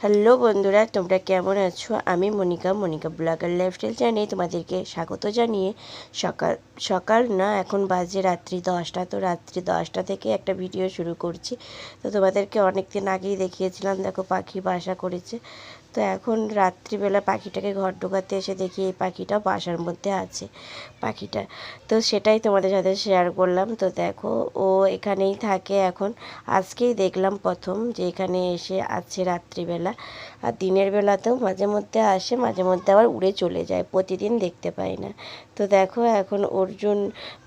Hello বন্ধুরা, তোমরা কেমন আছো? আমি মনিকা মনিকা ব্লগার লাইফস্টাইল চ্যানেলে তোমাদেরকে স্বাগত জানিয়ে সকাল সকাল না, এখন বাজে রাত্রি দশটা। তো রাত্রি দশটা থেকে একটা ভিডিও শুরু করছি। তো তোমাদেরকে অনেক দিন আগেই দেখিয়েছিলাম, দেখো পাখি বাসা করেছে। তো এখন রাত্রিবেলা পাখিটাকে ঘর ঢোকাতে এসে দেখি এই পাখিটা বাসার মধ্যে আছে, পাখিটা। তো সেটাই তোমাদের সাথে শেয়ার করলাম। তো দেখো, ও এখানেই থাকে এখন। আজকেই দেখলাম প্রথম যে এখানে এসে আছে রাত্রিবেলা। আর দিনের বেলাতেও মাঝে মধ্যে আসে, মাঝে মধ্যে আবার উড়ে চলে যায়, প্রতিদিন দেখতে পাই না। তো দেখো, এখন অর্জুন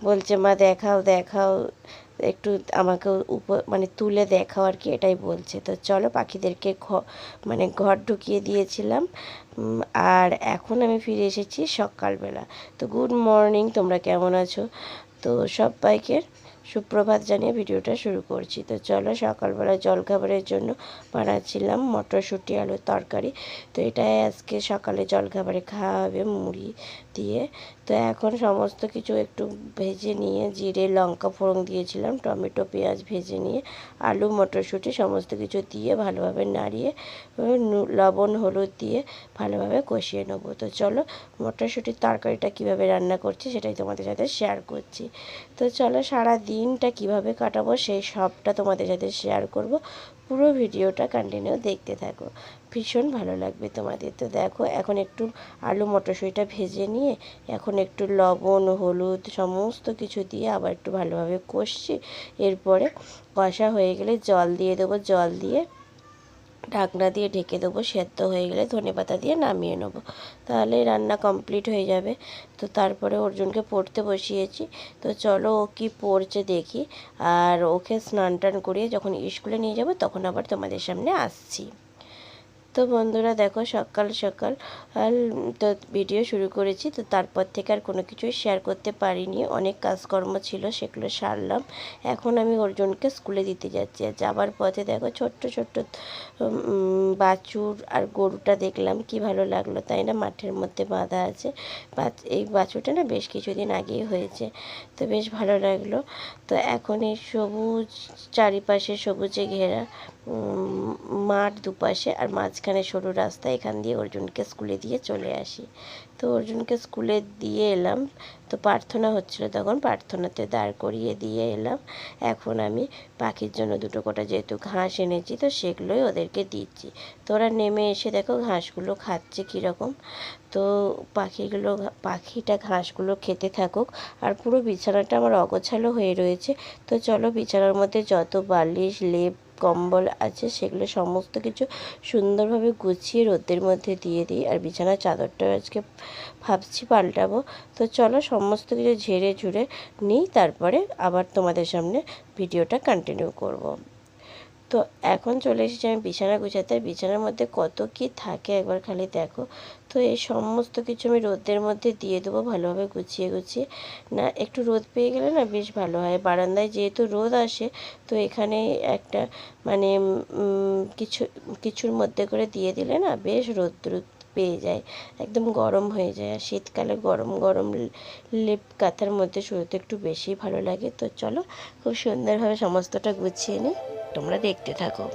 বলছে, মা, দেখাও দেখাও, একটু আমাকে উপ মানে তুলে দেখাও আর কি, এটাই বলছে। তো চলো, পাখিদেরকে ঘ মানে ঘর ঢুকিয়ে দিয়েছিলাম। আর এখন আমি ফিরে এসেছি সকালবেলা। তো গুড মর্নিং, তোমরা কেমন আছো? তো সবাইকে সুপ্রভাত জানিয়ে ভিডিওটা শুরু করছি। তো চলো সকালবেলা জলখাবারের জন্য বানাচ্ছিলাম মটরশুঁটি, আলুর তরকারি। তো এটাই আজকে সকালে জলখাবারে খাওয়া হবে মুড়ি দিয়ে। তো এখন সমস্ত কিছু একটু ভেজে নিয়ে জিরে, লঙ্কা ফোড়ন দিয়েছিলাম, টমেটো, পেঁয়াজ ভেজে নিয়ে, আলু, মটরশুঁটি সমস্ত কিছু দিয়ে ভালোভাবে নাড়িয়ে লবণ, হলুদ দিয়ে ভালোভাবে কষিয়ে নেব। তো চলো মটরশুঁটির তরকারিটা কীভাবে রান্না করছি সেটাই তোমাদের সাথে শেয়ার করছি। তো চলো সারা দিনটা কীভাবে কাটাবো সেই সবটা তোমাদের সাথে শেয়ার করব। পুরো ভিডিওটা কন্টিনিউ দেখতে থাকো। ভীষণ ভালো লাগবে তোমাদের। তো দেখো, এখন একটু আলু মটরশুঁটিটা ভেজে নিয়ে, এখন একটু লবণ, হলুদ সমস্ত কিছু দিয়ে আবার একটু ভালোভাবে কষছি। এরপরে কষা হয়ে গেলে জল দিয়ে দেবো। জল দিয়ে ঢাকনা দিয়ে ঢেকে দেবো, সেদ্ধ হয়ে গেলে ধনে পাতা দিয়ে নামিয়ে নেব। তাহলে রান্না কমপ্লিট হয়ে যাবে। তো তারপরে অর্জুনকে পড়তে বসিয়েছি। তো চলো ও কী পড়ছে দেখি। আর ওকে স্নান টান করিয়ে যখন স্কুলে নিয়ে যাব, তখন আবার তোমাদের সামনে আসছি। তো বন্ধুরা দেখো সকাল সকাল তো ভিডিও শুরু করেছি, তো তারপর থেকে আর কোনো কিছুই শেয়ার করতে পারিনি। অনেক কাজকর্ম ছিল, সেগুলো সারলাম। এখন আমি অর্জুনকে স্কুলে দিতে যাচ্ছি। আর যাবার পথে দেখো ছোট্ট ছোট্ট বাছুর আর গরুটা দেখলাম, কি ভালো লাগল, তাই না? মাঠের মধ্যে বাঁধা আছে। এই বাছুরটা না বেশ কিছুদিন আগেই হয়েছে, তো বেশ ভালো লাগল। তো এখন এই সবুজ চারিপাশে সবুজে ঘেরা মাঠ দুপাশে আর মাঝখানে সরু রাস্তা, এখান দিয়ে অর্জুনকে স্কুলে দিয়ে চলে আসি। তো অর্জুনকে স্কুলে দিয়ে এলাম। তো প্রার্থনা হচ্ছিল তখন, প্রার্থনাতে দাঁড় করিয়ে দিয়ে এলাম। এখন আমি পাখির জন্য দুটো কোটা যেহেতু ঘাস এনেছি, তো সেগুলোই ওদেরকে দিচ্ছি। তো ওরা নেমে এসে দেখো ঘাসগুলো খাচ্ছে কীরকম। তো পাখিগুলো, পাখিটা ঘাসগুলো খেতে থাকুক। আর পুরো বিছানাটা আমার অগোছালো হয়ে রয়েছে। তো চলো বিছানার মধ্যে যত বালিশ, লেপ কম্বল আছে, সেগুলো সমস্ত কিছু সুন্দরভাবে গুছিয়ে রোদের মধ্যে দিয়ে দিই আর বিছানার চাদরটাও আজকে ভাবছি পাল্টাবো তো চলো সমস্ত কিছু ঝেড়ে ঝুড়ে নিই, তারপরে আবার তোমাদের সামনে ভিডিওটা কন্টিনিউ করব। তো এখন চলে এসেছি আমি বিছানা গুছাতে। বিছানার মধ্যে কত কি থাকে একবার খালি দেখো। তো এই সমস্ত কিছু আমি রোদের মধ্যে দিয়ে দেবো ভালোভাবে গুছিয়ে গুছিয়ে। না, একটু রোদ পেয়ে গেলে না বেশ ভালো হয়। বারান্দায় যেহেতু রোদ আসে, তো এখানে একটা মানে কিছু, কিছুর মধ্যে করে দিয়ে দিলে না বেশ রোদ রোদ পেয়ে যায়। একদম গরম হয়ে যায়। আর শীতকালে গরম গরম লেপ কাঁথার মধ্যে শুরুতে একটু বেশি ভালো লাগে। তো চলো, খুব সুন্দরভাবে সমস্তটা গুছিয়ে নিই। তোমরা দেখতে থাকো।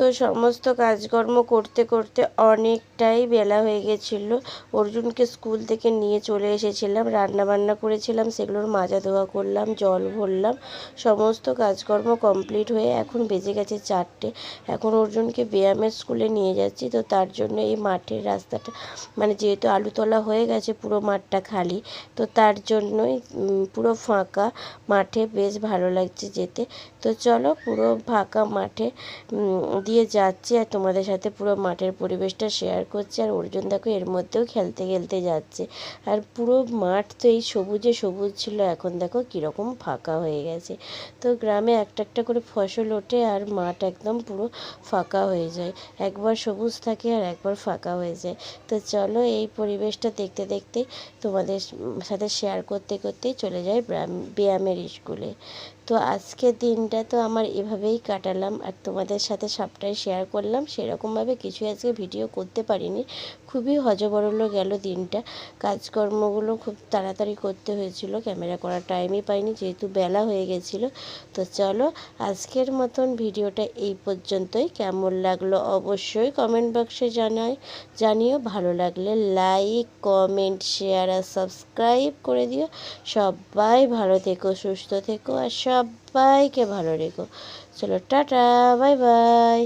তো সমস্ত কাজকর্ম করতে করতে অনেকটাই বেলা হয়ে গেছিল। অর্জুনকে স্কুল থেকে নিয়ে চলে এসেছিলাম রান্না বান্না করেছিলাম, সেগুলোর মাজা ধোয়া করলাম, জল ভরলাম, সমস্ত কাজকর্ম কমপ্লিট হয়ে এখন বেজে গেছে চারটে। এখন অর্জুনকে ব্যায়ামের স্কুলে নিয়ে যাচ্ছি, তো তার জন্য এই মাঠের রাস্তাটা মানে যেহেতু আলুতলা হয়ে গেছে পুরো মাঠটা খালি, তো তার জন্যই পুরো ফাঁকা মাঠে বেশ ভালো লাগছে যেতে। তো চলো পুরো ফাঁকা মাঠে দিয়ে যাচ্ছে আর তোমাদের সাথে পুরো মাঠের পরিবেশটা শেয়ার করছে আর অর্জুন দেখো এর মধ্যেও খেলতে খেলতে যাচ্ছে। আর পুরো মাঠ তো এই সবুজে সবুজ ছিল, এখন দেখো কীরকম ফাঁকা হয়ে গেছে। তো গ্রামে একটা একটা করে ফসল ওঠে আর মাঠ একদম পুরো ফাঁকা হয়ে যায়। একবার সবুজ থাকে আর একবার ফাঁকা হয়ে যায়। তো চলো এই পরিবেশটা দেখতে দেখতে তোমাদের সাথে শেয়ার করতে করতেই চলে যায় ব্যায়ামের স্কুলে তো আজকের দিনটা তো আমার এভাবেই কাটালাম আর তোমাদের সাথে সবটাই শেয়ার করলাম। সেরকমভাবে কিছু আজকে ভিডিও করতে পারিনি। খুবই হজবরল গেল দিনটা। কাজকর্মগুলো খুব তাড়াতাড়ি করতে হয়েছিল, ক্যামেরা করার টাইমই পাইনি, যেহেতু বেলা হয়ে গেছিল। তো চলো, আজকের মতন ভিডিওটা এই পর্যন্তই। কেমন লাগল অবশ্যই কমেন্ট বক্সে জানাই। জানিও, ভালো লাগলে লাইক কমেন্ট শেয়ার আর সাবস্ক্রাইব করে দিও। সবাই ভালো থেকো, সুস্থ থেকো আর সবাইকে ভালো রেখো। চলো, টাটা বাই বাই